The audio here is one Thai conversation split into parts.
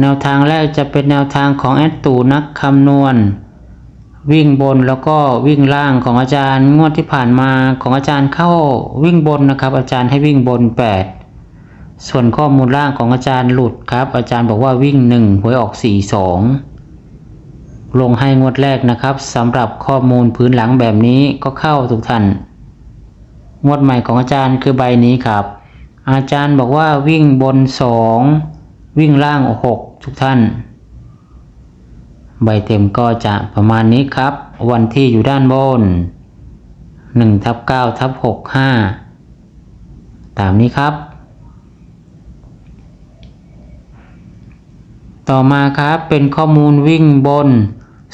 แนวทางแรกจะเป็นแนวทางของแอดตูนักคำนวณ วิ่งบนแล้วก็วิ่งล่างของอาจารย์ งวดที่ผ่านมาของอาจารย์เข้าวิ่งบนนะครับ อาจารย์ให้วิ่งบน 8 ส่วนข้อมูลล่างของอาจารย์หลุดครับ อาจารย์บอกว่าวิ่ง1หวยออก4 2 ลงให้งวดแรกนะครับสำหรับข้อมูลพื้นหลังแบบนี้ก็เข้าทุกท่านงวดใหม่ของอาจารย์คือใบนี้ครับ อาจารย์บอกว่าวิ่งบนสองวิ่งล่างหก ทุกท่าน ใบเต็มก็จะประมาณนี้ครับ วันที่อยู่ด้านบน1ทับ9ทับ6 5 ตามนี้ครับ ต่อมาครับเป็นข้อมูลวิ่งบน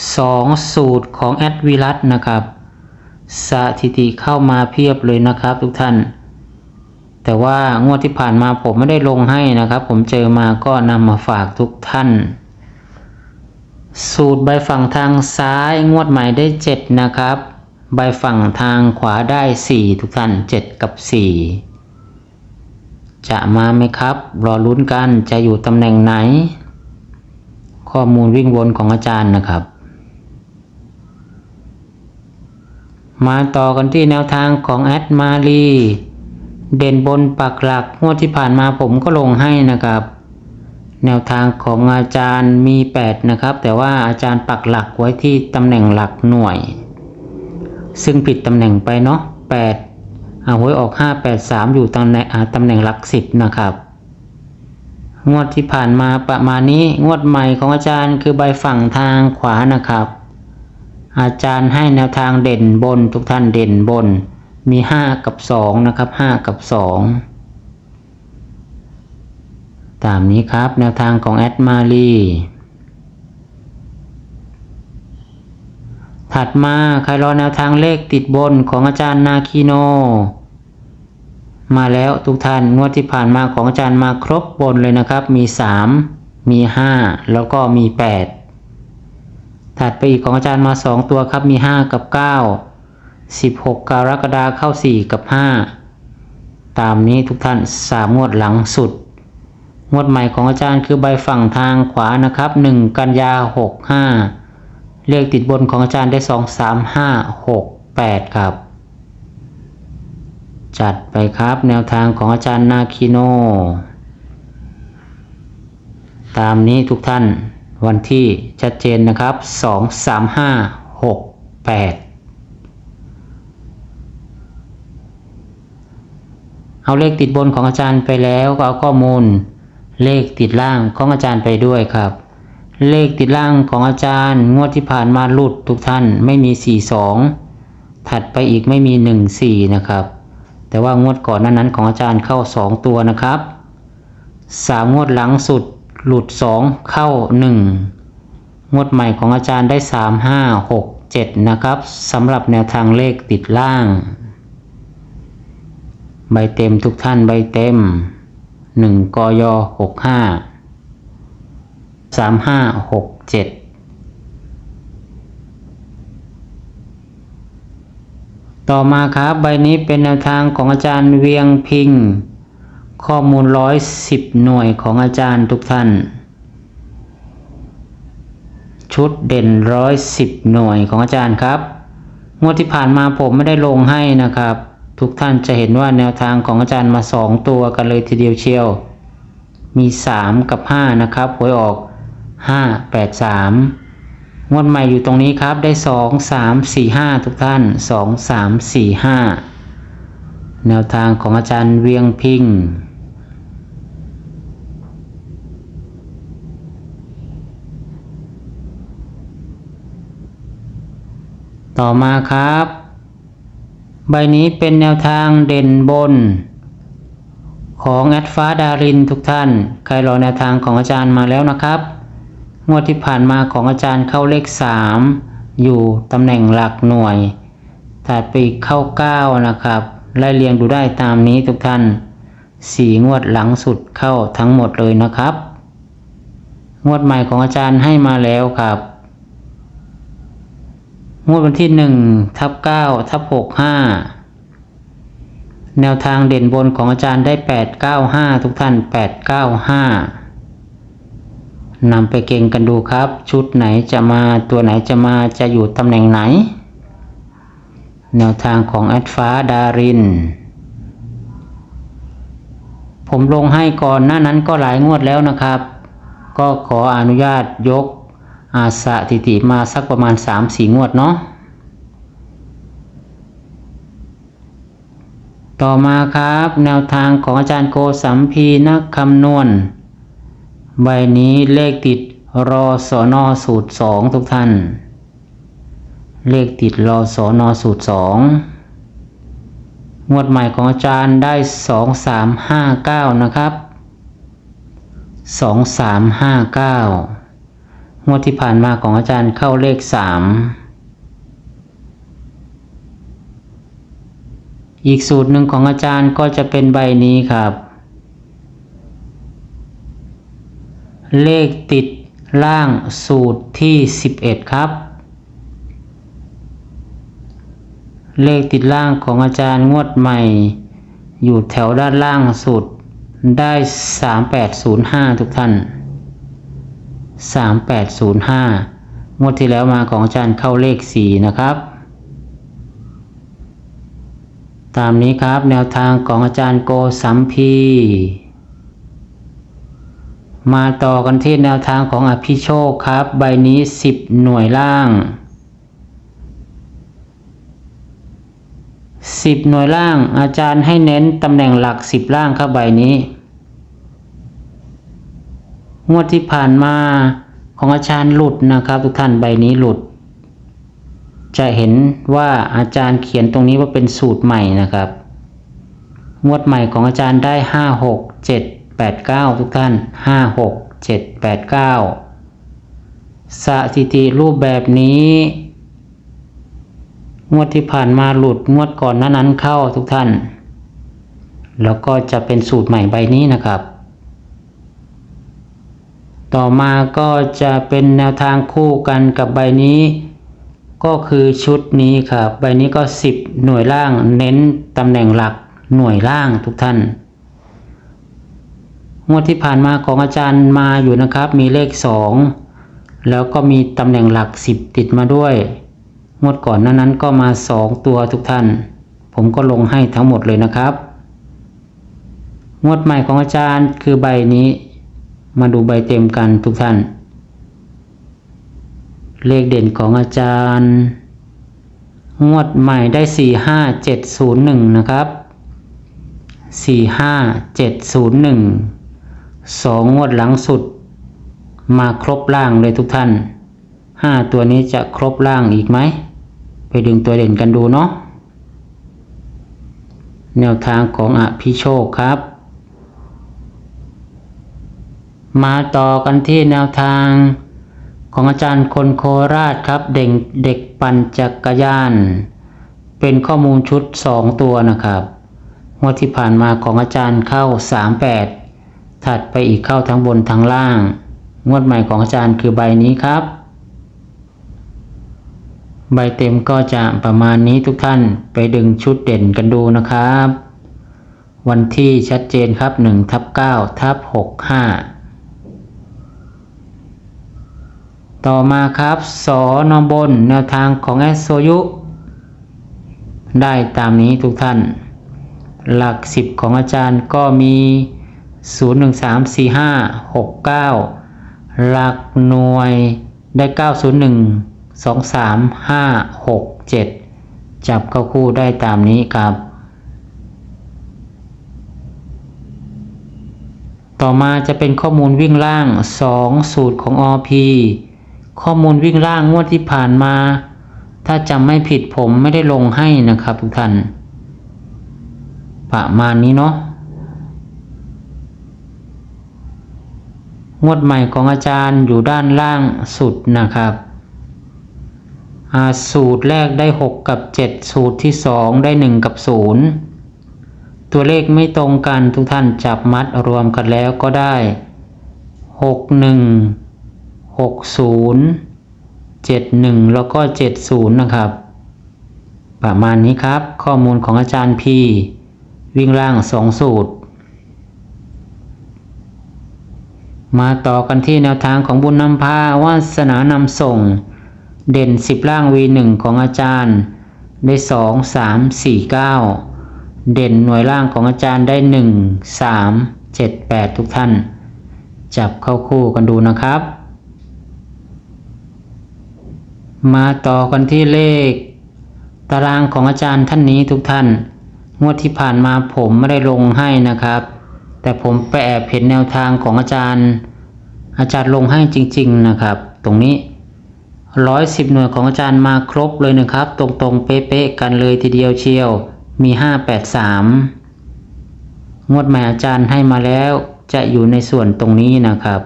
2 สูตรของแอดวิรัตนะครับ สถิติเข้ามาเพียบเลยนะครับทุกท่าน แต่ว่างวดที่ผ่านมาผมไม่ได้ลงให้นะครับ ผมเจอมาก็นำมาฝากทุกท่าน สูตรใบฝั่งทางซ้ายงวดใหม่ได้ 7 นะครับ ใบฝั่งทางขวาได้ 4 ทุกท่าน 7 กับ 4 จะมาไหมครับ รอลุ้นกันจะอยู่ตำแหน่งไหน ข้อมูลวิ่งวนของอาจารย์นะครับมาต่อกันที่แนวทางของแอดมารี เด่นบนปักหลักงวดที่ผ่านมาผมก็ลงให้นะครับ แนวทางของอาจารย์มี 8 นะครับ แต่ว่าอาจารย์ปักหลักไว้ที่ตำแหน่งหลักหน่วย ซึ่งผิดตำแหน่งไปเนาะ8เอาไว้ออก 5 8 3 อยู่ตำแหน่งตำแหน่งหลัก 10 นะครับ งวดที่ผ่านมาประมาณนี้งวดใหม่ของอาจารย์คือใบฝั่งทางขวานะครับ อาจารย์ให้แนวทางเด่นบนทุกท่านเด่นบน มี 5 กับ 2 นะครับ 5 กับ 2 ตามนี้ครับแนวทางของแอดมารีถัดมาใครรอแนวทางเลขติดบนของอาจารย์นาคิโน มาแล้วทุกท่านงวดที่ผ่านมาของอาจารย์มาครบบนเลยนะครับ มี 3 มี 5 แล้วก็มี 8 ถัดไปอีกของอาจารย์มา 2 ตัวครับมี 5 กับ 9 16 กรกฎาคมเข้า 4 กับ 5 ตามนี้ทุกท่าน3งวดหลังสุด งวดใหม่ของอาจารย์คือใบฝั่งทางขวานะครับ 1 กันยา 65 เลขติดบนของอาจารย์ได้ 2 3 5 6 8 ครับ จัดไปครับแนวทางของอาจารย์นาคิโน ตามนี้ทุกท่านวันที่ชัดเจนนะครับ 2 3 5 6 8 เอาเลขติดบนของอาจารย์ไปแล้วก็เอาข้อมูล เลขติดล่างของอาจารย์ไปด้วยครับ เลขติดล่างของอาจารย์ งวดที่ผ่านมาหลุดทุกท่านไม่มี 4 2 ถัดไปอีกไม่มี 1 4 นะครับ แต่ว่างวดก่อนนั้นนั้นของอาจารย์เข้า 2 ตัวนะครับสามงวดหลังสุดหลุด 2 เข้า 1 งวดใหม่ของอาจารย์ได้ 3 5 6 7 นะครับสำหรับแนวทางเลขติดล่าง ใบเต็มทุกท่านใบเต็ม1กย65 3567ต่อมาครับใบนี้เป็นแนวทางของอาจารย์เวียงพิง ข้อมูลร้อยสิบหน่วยของอาจารย์ทุกท่าน ชุดเด่นร้อยสิบหน่วยของอาจารย์ครับ งวดที่ผ่านมาผมไม่ได้ลงให้นะครับ ทุกท่านจะเห็นว่าแนวทางของอาจารย์มาสองตัวกันเลยทีเดียวเชียว มีสามกับห้านะครับหวยออกห้าแปดสามงวดใหม่อยู่ตรงนี้ครับได้สองสามสี่ห้าทุกท่านสองสามสี่ห้าแนวทางของอาจารย์เวียงพิงต่อมาครับ ใบนี้เป็นแนวทางเด่นบน ของแอดฟ้าดารินทุกท่าน ใครรอแนวทางของอาจารย์มาแล้วนะครับ งวดที่ผ่านมาของอาจารย์เข้าเลข 3 อยู่ตำแหน่งหลักหน่วยถัดไปเข้า 9 นะครับไล่เรียงดูได้ตามนี้ทุกท่านสี่งวดหลังสุดเข้าทั้งหมดเลยนะครับ งวดใหม่ของอาจารย์ให้มาแล้วครับ งวดวันที่หนึ่งทับเก้าทับหกห้าแนวทางเด่นบนของอาจารย์ได้แปดเก้าห้าทุกท่านแปดเก้าห้านำไปเก่งกันดูครับ ชุดไหนจะมาตัวไหนจะมาจะอยู่ตำแหน่งไหน แนวทางของแอดฟ้าดาริน ผมลงให้ก่อนหน้านั้นก็หลายงวดแล้วนะครับ ก็ขออนุญาตยก อาสะติติมาสักประมาณ 3-4 งวดเนาะต่อมาครับ แนวทางของอาจารย์โกสัมพีนักคำนวณ ใบนี้เลขติดรอสอนอสูตร2ทุกท่าน เลขติดรอสอนอสูตร2งงวดใหม่ของอาจารย์ได้2359นะครับ2359ง งวดที่ผ่านมาของอาจารย์เข้าเลข3อีกสูตรหนึ่งของอาจารย์ก็จะเป็นใบนี้ครับ เลขติดล่างสูตรที่ 11 ครับ เลขติดล่างของอาจารย์งวดใหม่ อยู่แถวด้านล่างสุดได้ 3805 ทุกท่าน 3805 งวดที่แล้วมาของอาจารย์เข้าเลข 4 นะครับ ตามนี้ครับแนวทางของอาจารย์โกสัมพีมาต่อกันที่แนวทางของอภิโชคครับ ใบนี้ 10 หน่วยล่างสิบหน่วยล่างอาจารย์ให้เน้นตำแหน่งหลักสิบล่างครับใบนี้ งวดที่ผ่านมาของอาจารย์หลุดนะครับ ทุกท่านใบนี้หลุด จะเห็นว่าอาจารย์เขียนตรงนี้ว่าเป็นสูตรใหม่นะครับ งวดใหม่ของอาจารย์ได้ห้าหกเจ็ดแปดเก้าทุกท่านห้าหกเจ็ดแปดเก้าสถิติรูปแบบนี้ งวดที่ผ่านมาหลุดงวดก่อนหน้านั้นเข้าทุกท่าน แล้วก็จะเป็นสูตรใหม่ใบนี้นะครับ ต่อมาก็จะเป็นแนวทางคู่กันกับใบนี้ ก็คือชุดนี้ครับใบนี้ก็ 10 หน่วยล่างเน้นตำแหน่งหลักหน่วยล่างทุกท่านงวดที่ผ่านมาของอาจารย์มาอยู่นะครับ มีเลข 2 แล้วก็มีตำแหน่งหลัก 10 ติดมาด้วย งวดก่อนหน้านั้นก็มาสองตัวทุกท่าน ผมก็ลงให้ทั้งหมดเลยนะครับ งวดใหม่ของอาจารย์คือใบนี้ มาดูใบเต็มกันทุกท่าน เลขเด่นของอาจารย์ งวดใหม่ได้สี่ห้าเจ็ดศูนะครับสี่ห้าเจ็ดศูนย์หนึ่งสองงวดหลังสุด มาครบล่างเลยทุกท่านห้าตัวนี้จะครบล่างอีกไหม ไปดึงตัวเด่นกันดูเนาะแนวทางของอภิโชคครับ มาต่อกันที่แนวทางของอาจารย์คนโคราชครับ เด็กเด็กปั่นจักรยาน เป็นข้อมูลชุด 2 ตัวนะครับงวดที่ผ่านมาของอาจารย์เข้า 38 ถัดไปอีกเข้าทั้งบนทั้งล่าง งวดใหม่ของอาจารย์คือใบนี้ครับ ใบเต็มก็จะประมาณนี้ทุกท่านไปดึงชุดเด่นกันดูนะครับ วันที่ชัดเจนครับ1ทับ9ทับ65 ต่อมาครับสอนอบนแนวทางของแอสโซยุ ได้ตามนี้ทุกท่าน หลัก 10 ของอาจารย์ก็มี 0 1 3 4 5 6 9 หลักหน่วยได้ 901สองสามห้าหกเจ็ดจับเข้าคู่ได้ตามนี้ครับ ต่อมาจะเป็นข้อมูลวิ่งล่าง 2 สูตรของ OP ข้อมูลวิ่งล่างงวดที่ผ่านมา ถ้าจำไม่ผิดผมไม่ได้ลงให้นะครับทุกท่าน ประมาณนี้เนาะงวดใหม่ของอาจารย์อยู่ด้านล่างสุดนะครับอ่าสูตรแรกได้ 6 กับ 7 สูตรที่ 2 ได้ 1 กับ 0 ตัวเลขไม่ตรงกันทุกท่านจับมัดรวมกันแล้วก็ได้ 6 1 6 0 7 1 แล้วก็ 70 นะครับ ประมาณนี้ครับ ข้อมูลของอาจารย์พีวิ่งล่าง 2 สูตร มาต่อกันที่แนวทางของบุญนำพาวาสนานำส่ง เด่น 10 ล่าง V1 ของอาจารย์ ได้ 2 3 4 9เด่นหน่วยล่างของอาจารย์ได้ 1 3 7 8 ทุกท่าน จับเข้าคู่กันดูนะครับ มาต่อกันที่เลข ตารางของอาจารย์ท่านนี้ทุกท่าน งวดที่ผ่านมาผมไม่ได้ลงให้นะครับ แต่ผมไปแอบเห็นแนวทางของอาจารย์ อาจารย์ลงให้จริง ๆนะครับ ตรงนี้ร้อยสิบหน่วยของอาจารย์มาครบเลยนะครับ ตรงๆเป๊ะๆกันเลยทีเดียวเชียวมีห้าแปดสามงวดใหม่อาจารย์ให้มาแล้วจะอยู่ในส่วนตรงนี้นะครับ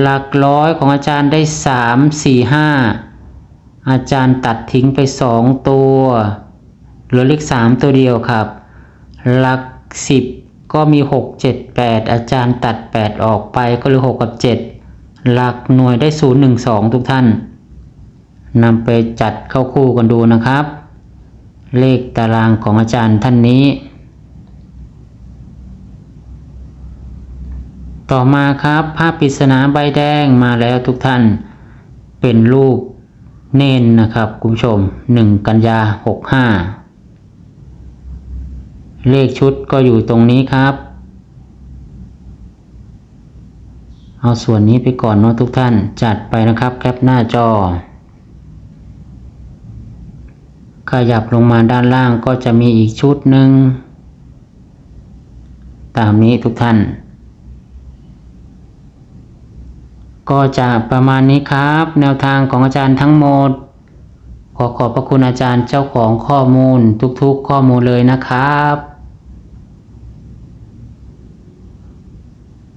หลักร้อยของอาจารย์ได้สามสี่ห้าอาจารย์ตัดทิ้งไปสองตัวเหลือเลขสามตัวเดียวครับ หลักสิบก็มีหกเจ็ดแปดอาจารย์ตัดแปดออกไปก็เหลือหกกับเจ็ดหลักหน่วยได้ศูนย์หนึ่งสองทุกท่านนำไปจัดเข้าคู่กันดูนะครับ เลขตารางของอาจารย์ท่านนี้ ต่อมาครับ ภาพปริศนาใบแดงมาแล้วทุกท่าน เป็นรูปเน้นนะครับคุณผู้ชม 1 กันยา 65 เลขชุดก็อยู่ตรงนี้ครับ เอาส่วนนี้ไปก่อนเนาะทุกท่านจัดไปนะครับแคปหน้าจอ ขยับลงมาด้านล่างก็จะมีอีกชุดหนึ่ง ตามนี้ทุกท่าน ก็จะประมาณนี้ครับ แนวทางของอาจารย์ทั้งหมด ขอขอบพระคุณอาจารย์เจ้าของข้อมูลทุกๆข้อมูลเลยนะครับ